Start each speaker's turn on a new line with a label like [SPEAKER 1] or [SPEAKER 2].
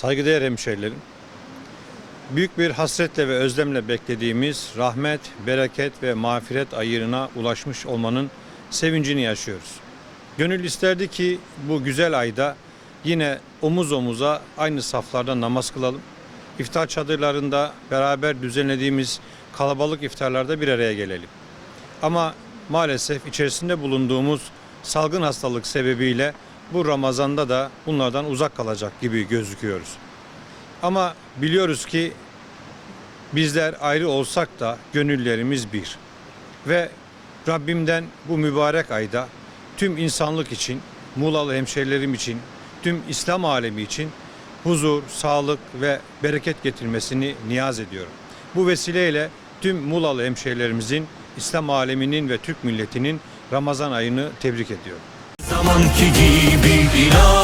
[SPEAKER 1] Saygıdeğer hemşehrilerim, büyük bir hasretle ve özlemle beklediğimiz rahmet, bereket ve mağfiret ayırına ulaşmış olmanın sevincini yaşıyoruz. Gönül isterdi ki bu güzel ayda yine omuz omuza aynı saflarda namaz kılalım. İftar çadırlarında beraber düzenlediğimiz kalabalık iftarlarda bir araya gelelim. Ama maalesef içerisinde bulunduğumuz salgın hastalık sebebiyle bu Ramazan'da da bunlardan uzak kalacak gibi gözüküyoruz. Ama biliyoruz ki bizler ayrı olsak da gönüllerimiz bir. Ve Rabbimden bu mübarek ayda tüm insanlık için, Muğlalı hemşerilerim için, tüm İslam alemi için huzur, sağlık ve bereket getirmesini niyaz ediyorum. Bu vesileyle tüm Muğlalı hemşerilerimizin, İslam aleminin ve Türk milletinin Ramazan ayını tebrik ediyorum.
[SPEAKER 2] Zamanki gibi inan,